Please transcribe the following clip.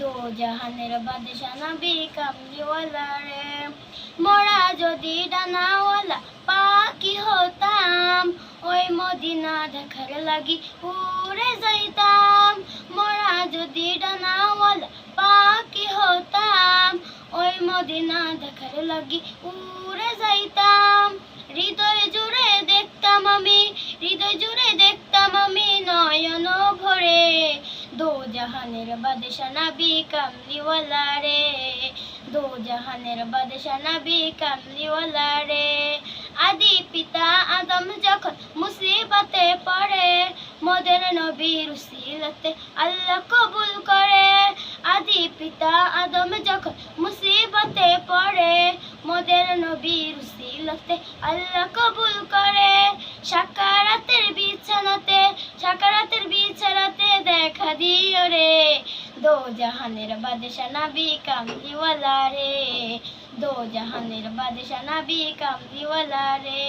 দো জাহানের বাদশা নবী কামলিওয়ালা রে মোরা যদি ডানাওয়ালা পাখি হতাম, ওই মদিনা দেখার লাগি উড়ে যাইতাম। মোরা যদি ডানাওয়ালা পাখি হতাম, ওই মদিনা দেখার লাগি উড়ে যাইতাম। হৃদয় জুড়ে দেখতাম আমি, হৃদয় জুড়ে জাহানের বাদশা নবী কামলিওয়ালা রে দো জাহানের বাদশা নবী কামলিওয়ালা রে আদি পিতা আদম যখন মুসিবতে পড়ে, মোদের নবীর উসিলতে আল্লাহ কবুল করে। আদি পিতা আদম যখন মুসিবতে পড়ে, মোদের নবীর উসিলতে আল্লাহ কবুল করে। সাকারাতের দেখা দিও রে। দো জাহানের বাদশা নাবি কামলিওয়ালা রে। দো জাহানের বাদশা নাবি কামলিওয়ালা রে।